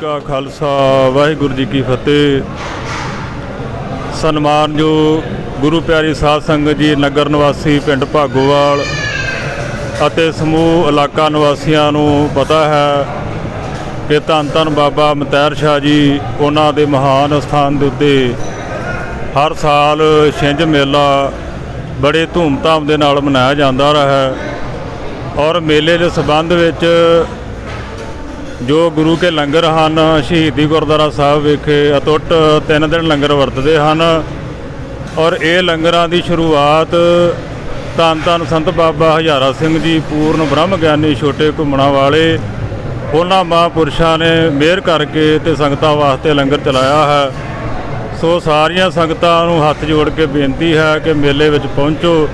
ਕਾ ਖਾਲਸਾ, ਵਾਹਿਗੁਰੂ ਜੀ ਕੀ ਫਤਿਹ। ਸਨਮਾਨਯੋਗ ਗੁਰੂ ਪਿਆਰੀ ਸਾਧ ਸੰਗਤ ਜੀ, ਨਗਰ ਨਿਵਾਸੀ ਪਿੰਡ ਭਾਗੋਵਾਲ ਅਤੇ ਸਮੂਹ ਇਲਾਕਾ ਨਿਵਾਸੀਆਂ ਨੂੰ ਪਤਾ ਹੈ ਕਿ ਧੰਨ ਧੰਨ ਬਾਬਾ ਮਤੈਰ ਸ਼ਾਹ ਜੀ ਉਹਨਾਂ ਦੇ ਮਹਾਨ ਸਥਾਨ ਦੇ ਉੱਤੇ ਹਰ ਸਾਲ ਛਿੰਝ ਮੇਲਾ ਬੜੇ ਧੂਮਧਾਮ ਦੇ ਨਾਲ ਮਨਾਇਆ ਜਾਂਦਾ ਰਿਹਾ ਹੈ ਔਰ ਮੇਲੇ ਦੇ ਸਬੰਧ ਵਿੱਚ ਜੋ ਗੁਰੂ ਕੇ ਲੰਗਰ ਹਨ, ਸ਼ਹੀਦੀ ਗੁਰਦੁਆਰਾ ਸਾਹਿਬ ਵਿਖੇ ਅਟੁੱਟ ਤਿੰਨ ਦਿਨ ਲੰਗਰ ਵਰਤਦੇ ਹਨ ਔਰ ਇਹ ਲੰਗਰਾਂ ਦੀ ਸ਼ੁਰੂਆਤ ਧੰਨ ਧੰਨ ਸੰਤ ਬਾਬਾ ਹਜ਼ਾਰਾ ਸਿੰਘ ਜੀ, ਪੂਰਨ ਬ੍ਰਹਮ ਗਿਆਨੀ ਛੋਟੇ ਘੁੰਮਣਾ ਵਾਲੇ ਉਹਨਾਂ ਮਹਾਂਪੁਰਸ਼ਾਂ ਨੇ ਮਿਹਰ ਕਰਕੇ ਤੇ ਸੰਗਤਾਂ ਵਾਸਤੇ ਲੰਗਰ ਚਲਾਇਆ ਹੈ। ਸੋ ਸਾਰੀਆਂ ਸੰਗਤਾਂ ਨੂੰ ਹੱਥ ਜੋੜ ਕੇ ਬੇਨਤੀ ਹੈ ਕਿ ਮੇਲੇ ਵਿੱਚ ਪਹੁੰਚੋ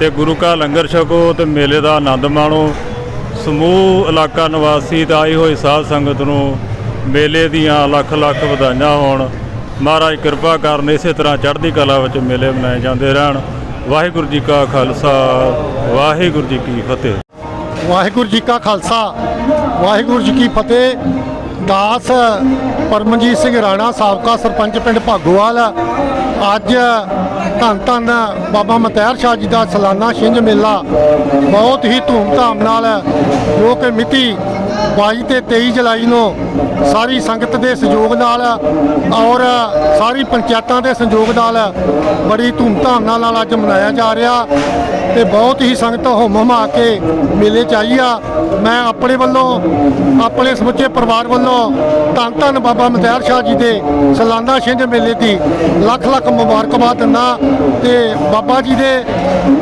ਤੇ ਗੁਰੂ ਕਾ ਲੰਗਰ ਛਕੋ ਤੇ ਮੇਲੇ ਦਾ ਆਨੰਦ ਮਾਣੋ। ਸਮੂਹ ਇਲਾਕਾ ਨਿਵਾਸੀ ਤੇ ਆਈ ਹੋਈ ਸਾਧ ਸੰਗਤ ਨੂੰ ਮੇਲੇ ਦੀਆਂ ਲੱਖ ਲੱਖ ਵਧਾਈਆਂ ਹੋਣ। ਮਹਾਰਾਜ ਕਿਰਪਾ ਕਰਨ ਇਸੇ ਤਰ੍ਹਾਂ ਚੜ੍ਹਦੀ ਕਲਾ ਵਿੱਚ ਮੇਲੇ ਮਨਾਏ ਜਾਂਦੇ ਰਹਿਣ। ਵਾਹਿਗੁਰੂ ਜੀ ਕਾ ਖਾਲਸਾ, ਵਾਹਿਗੁਰੂ ਜੀ ਕੀ ਫਤਿਹ। ਵਾਹਿਗੁਰੂ ਜੀ ਕਾ ਖਾਲਸਾ, ਵਾਹਿਗੁਰੂ ਜੀ ਕੀ ਫਤਿਹ। ਦਾਸ ਪਰਮਜੀਤ ਸਿੰਘ ਰਾਣਾ, ਸਾਬਕਾ ਸਰਪੰਚ ਪਿੰਡ ਭਾਗੋਵਾਲ। ਅੱਜ ਧੰਨ ਧੰਨ ਬਾਬਾ ਮਤਹਿਰ ਸ਼ਾਹ ਜੀ ਦਾ ਸਾਲਾਨਾ ਛਿੰਝ ਮੇਲਾ। ਬਹੁਤ ਹੀ ਧੂਮਧਾਮ ਨਾਲ ਜੋ ਕਿ ਮਿਤੀ 22 ਤੇ 23 ਜੁਲਾਈ ਨੂੰ ਸਾਰੀ ਸੰਗਤ ਦੇ ਸਹਿਯੋਗ ਨਾਲ ਔਰ ਸਾਰੀ ਪੰਚਾਇਤਾਂ ਦੇ ਸਹਿਯੋਗ ਨਾਲ ਬੜੀ ਧੂਮਧਾਮ ਨਾਲ ਅੱਜ ਮਨਾਇਆ ਜਾ ਰਿਹਾ। ਤੇ ਬਹੁਤ ਹੀ ਸੰਗਤ ਹੁਮ ਹੁਮਾ ਕੇ ਮੇਲੇ 'ਚ ਆਈ ਆ। ਮੈਂ ਆਪਣੇ ਵੱਲੋਂ, ਆਪਣੇ ਸਮੁੱਚੇ ਪਰਿਵਾਰ ਵੱਲੋਂ ਧੰਨ ਧੰਨ ਬਾਬਾ ਮਤਹਿਰ ਸ਼ਾਹ ਜੀ ਦੇ ਸਲਾਨਾ ਛਿੰਝ ਮੇਲੇ ਦੀ ਲੱਖ ਲੱਖ ਮੁਬਾਰਕਬਾਦ ਦਿੰਦਾ ਤੇ ਬਾਬਾ ਜੀ ਦੇ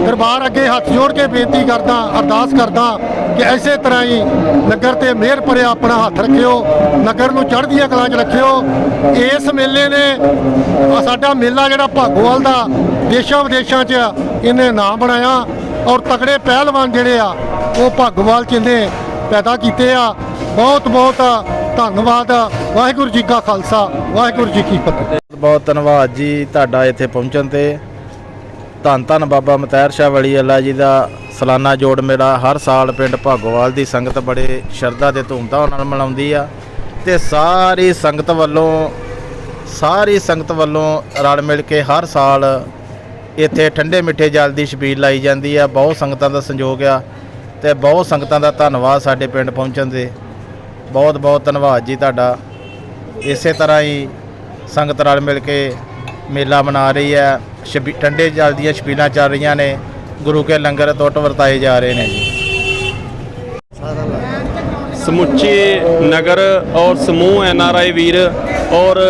ਦਰਬਾਰ ਅੱਗੇ ਹੱਥ ਜੋੜ ਕੇ ਬੇਨਤੀ ਕਰਦਾ, ਅਰਦਾਸ ਕਰਦਾ ਕਿ ਐਸੇ ਤਰ੍ਹਾਂ ਹੀ ਨਗਰ ਤੇ ਮਿਹਰ ਭਰਿਆ ਆਪਣਾ ਹੱਥ ਰੱਖਿਓ, ਨਗਰ ਨੂੰ ਚੜ੍ਹਦੀਆਂ ਕਲਾਂ 'ਚ ਰੱਖਿਓ। ਇਸ ਮੇਲੇ ਨੇ ਸਾਡਾ ਮੇਲਾ ਜਿਹੜਾ ਭਾਗੋਵਾਲ ਦਾ ਦੇਸ਼ਾਂ ਵਿਦੇਸ਼ਾਂ 'ਚ ਇਹਨੇ ਨਾਮ ਬਣਾਇਆ। ਔਰ ਤਕੜੇ ਪਹਿਲਵਾਨ ਜਿਹੜੇ ਆ, ਉਹ ਭਾਗੋਵਾਲ 'ਚ ਪੈਦਾ ਕੀਤੇ ਆ, ਬਹੁਤ ਬਹੁਤ ਧੰਨਵਾਦ। ਵਾਹਿਗੁਰੂ ਜੀ ਕਾ ਖਾਲਸਾ, ਵਾਹਿਗੁਰੂ ਜੀ ਕੀ ਫਤਿਹ। ਬਹੁਤ ਧੰਨਵਾਦ ਜੀ ਤੁਹਾਡਾ ਇੱਥੇ ਪਹੁੰਚਣ ਤੇ। ਧੰਨ ਧੰਨ ਬਾਬਾ ਮਤੈਰ ਸ਼ਾਹ ਵਲੀ ਅੱਲਾ ਜੀ ਦਾ ਸਾਲਾਨਾ ਜੋੜ ਮੇਲਾ ਹਰ ਸਾਲ ਪਿੰਡ ਭਾਗੋਵਾਲ ਦੀ ਸੰਗਤ ਬੜੇ ਸ਼ਰਧਾ ਤੇ ਧੂਮਧਾਮ ਨਾਲ ਮਨਾਉਂਦੀ ਆ। ਤੇ ਸਾਰੀ ਸੰਗਤ ਵੱਲੋਂ, ਸਾਰੀ ਸੰਗਤ ਵੱਲੋਂ ਰਲ ਮਿਲ ਕੇ ਹਰ ਸਾਲ ਇੱਥੇ ਠੰਡੇ ਮਿੱਠੇ ਜਲ ਦੀ ਛਬੀਲ ਲਾਈ ਜਾਂਦੀ ਆ। ਬਹੁਤ ਸੰਗਤਾਂ ਦਾ ਸੰਯੋਗ ਆ ਤੇ ਬਹੁਤ ਸੰਗਤਾਂ ਦਾ ਧੰਨਵਾਦ ਸਾਡੇ ਪਿੰਡ ਪਹੁੰਚਣ ਦੇ ਬਹੁਤ ਬਹੁਤ ਧੰਨਵਾਦ ਜੀ ਤੁਹਾਡਾ। ਇਸੇ ਤਰ੍ਹਾਂ ਹੀ ਸੰਗਤ ਰਲ ਮਿਲ ਕੇ ਮੇਲਾ ਮਨਾ ਰਹੀ ਹੈ ਛਬੀ ਠੰਡੇ ਜਲ ਦੀਆਂ ਛਬੀਲਾਂ ਚੱਲ ਰਹੀਆਂ ਨੇ। ਗੁਰੂ ਕੇ ਲੰਗਰ ਟੁੱਟ ਵਰਤਾਏ ਜਾ ਰਹੇ ਨੇ ਜੀ। ਸਮੁੱਚੇ ਨਗਰ ਔਰ ਸਮੂਹ ਐਨ ਆਰ ਆਈ ਵੀਰ ਔਰ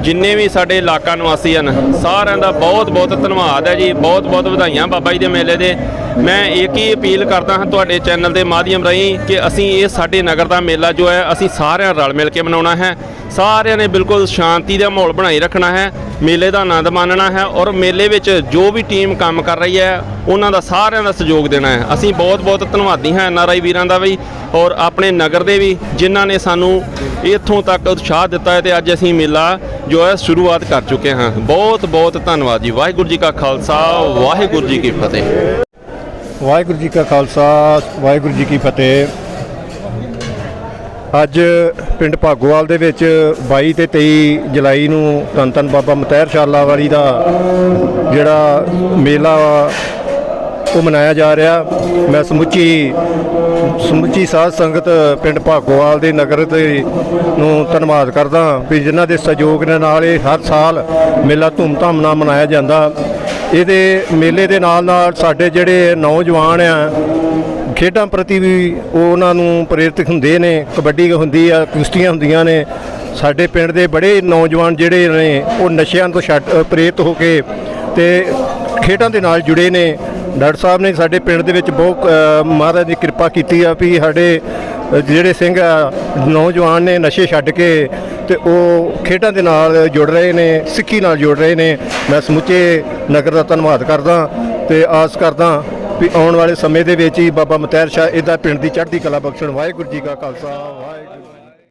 ਜਿੰਨੇ ਵੀ ਸਾਡੇ ਇਲਾਕਾ ਨਿਵਾਸੀ ਹਨ, ਸਾਰਿਆਂ ਦਾ ਬਹੁਤ ਬਹੁਤ ਧੰਨਵਾਦ ਹੈ ਜੀ ਬਹੁਤ ਬਹੁਤ ਵਧਾਈਆਂ ਬਾਬਾ ਜੀ ਦੇ ਮੇਲੇ ਦੇ। ਮੈਂ ਇੱਕ ਹੀ ਅਪੀਲ ਕਰਦਾ ਹਾਂ ਤੁਹਾਡੇ ਚੈਨਲ ਦੇ ਮਾਧਿਅਮ ਰਾਹੀਂ ਕਿ ਅਸੀਂ ਇਹ ਸਾਡੇ ਨਗਰ ਦਾ ਮੇਲਾ ਜੋ ਹੈ, ਅਸੀਂ ਸਾਰਿਆਂ ਰਲ ਮਿਲ ਕੇ ਮਨਾਉਣਾ ਹੈ। ਸਾਰਿਆਂ ਨੇ ਬਿਲਕੁਲ ਸ਼ਾਂਤੀ ਦਾ ਮਾਹੌਲ ਬਣਾਈ ਰੱਖਣਾ ਹੈ, ਮੇਲੇ ਦਾ ਆਨੰਦ ਮਾਣਨਾ ਹੈ ਔਰ ਮੇਲੇ ਵਿੱਚ ਜੋ ਵੀ ਟੀਮ ਕੰਮ ਕਰ ਰਹੀ ਹੈ, ਉਹਨਾਂ ਦਾ ਸਾਰਿਆਂ ਦਾ ਸਹਿਯੋਗ ਦੇਣਾ ਹੈ। ਅਸੀਂ ਬਹੁਤ ਬਹੁਤ ਧੰਨਵਾਦੀ ਹਾਂ ਐਨ ਆਰ ਆਈ ਵੀਰਾਂ ਦਾ ਵੀ ਔਰ ਆਪਣੇ ਨਗਰ ਦੇ ਵੀ ਜਿਨ੍ਹਾਂ ਨੇ ਸਾਨੂੰ ਇੱਥੋਂ ਤੱਕ ਉਤਸ਼ਾਹ ਦਿੱਤਾ ਹੈ ਤੇ ਅੱਜ ਅਸੀਂ ਮੇਲਾ ਜੋ ਹੈ, ਸ਼ੁਰੂਆਤ ਕਰ ਚੁੱਕੇ ਹਾਂ। ਬਹੁਤ ਬਹੁਤ ਧੰਨਵਾਦ ਜੀ। ਵਾਹਿਗੁਰੂ ਜੀ ਕਾ ਖਾਲਸਾ, ਵਾਹਿਗੁਰੂ ਜੀ ਕੀ ਫਤਿਹ। ਵਾਹਿਗੁਰੂ ਜੀ ਕਾ ਖਾਲਸਾ ਵਾਹਿਗੁਰੂ ਜੀ ਕੀ ਫਤਿਹ। ਅੱਜ ਪਿੰਡ ਭਾਗੋਵਾਲ ਦੇ ਵਿੱਚ 22 ਤੇ 23 ਜੁਲਾਈ ਨੂੰ ਧੰਨ ਧੰਨ ਬਾਬਾ ਮਤਹਿਰ ਸ਼ਾਲਾ ਵਾਲੀ ਦਾ ਜਿਹੜਾ ਮੇਲਾ ਵਾ, ਉਹ ਮਨਾਇਆ ਜਾ ਰਿਹਾ। ਮੈਂ ਸਮੁੱਚੀ ਸਮੁੱਚੀ ਸਾਧ ਸੰਗਤ ਪਿੰਡ ਭਾਗੋਵਾਲ ਦੇ ਨਗਰ ਤੇ ਨੂੰ ਧੰਨਵਾਦ ਕਰਦਾ ਵੀ ਜਿਨ੍ਹਾਂ ਦੇ ਸਹਿਯੋਗ ਦੇ ਨਾਲ ਇਹ ਹਰ ਸਾਲ ਮੇਲਾ ਧੂਮਧਾਮ ਨਾਲ ਮਨਾਇਆ ਜਾਂਦਾ। ਇਹਦੇ ਮੇਲੇ ਦੇ ਨਾਲ ਨਾਲ ਸਾਡੇ ਜਿਹੜੇ ਨੌਜਵਾਨ ਆ, ਖੇਡਾਂ ਪ੍ਰਤੀ ਵੀ ਉਹ ਉਹਨਾਂ ਨੂੰ ਪ੍ਰੇਰਿਤ ਹੁੰਦੇ ਨੇ, ਕਬੱਡੀ ਹੁੰਦੀ ਆ, ਕੁਸ਼ਤੀਆਂ ਹੁੰਦੀਆਂ ਨੇ। ਸਾਡੇ ਪਿੰਡ ਦੇ ਬੜੇ ਨੌਜਵਾਨ ਜਿਹੜੇ ਨੇ, ਉਹ ਨਸ਼ਿਆਂ ਤੋਂ ਛੱਡ ਪ੍ਰੇਰਿਤ ਹੋ ਕੇ ਤੇ ਖੇਡਾਂ ਦੇ ਨਾਲ ਜੁੜੇ ਨੇ। ਡਾਕਟਰ ਸਾਹਿਬ ਨੇ ਸਾਡੇ ਪਿੰਡ ਦੇ ਵਿੱਚ ਬਹੁਤ ਮਹਾਰਾਜ ਦੀ ਕਿਰਪਾ ਕੀਤੀ ਆ ਵੀ ਸਾਡੇ ਜਿਹੜੇ ਸਿੰਘ ਆ, ਨੌਜਵਾਨ ਨੇ ਨਸ਼ੇ ਛੱਡ ਕੇ ਤੇ ਉਹ ਖੇਡਾਂ ਦੇ ਨਾਲ ਜੁੜ ਰਹੇ ਨੇ, ਸਿੱਖੀ ਨਾਲ ਜੁੜ ਰਹੇ ਨੇ। ਮੈਂ ਸਮੁੱਚੇ ਨਗਰ ਦਾ ਧੰਨਵਾਦ ਕਰਦਾ ਤੇ ਆਸ ਕਰਦਾ ਵੀ ਆਉਣ ਵਾਲੇ ਸਮੇਂ ਦੇ ਵਿੱਚ ਹੀ ਬਾਬਾ ਮਤਹਿਰ ਸ਼ਾਹ ਇਹਦਾ ਪਿੰਡ ਦੀ ਚੜ੍ਹਦੀ ਕਲਾ ਬਖਸ਼ਣ। ਵਾਹਿਗੁਰੂ ਜੀ ਕਾ ਖਾਲਸਾ, ਵਾਹਿਗੁਰੂ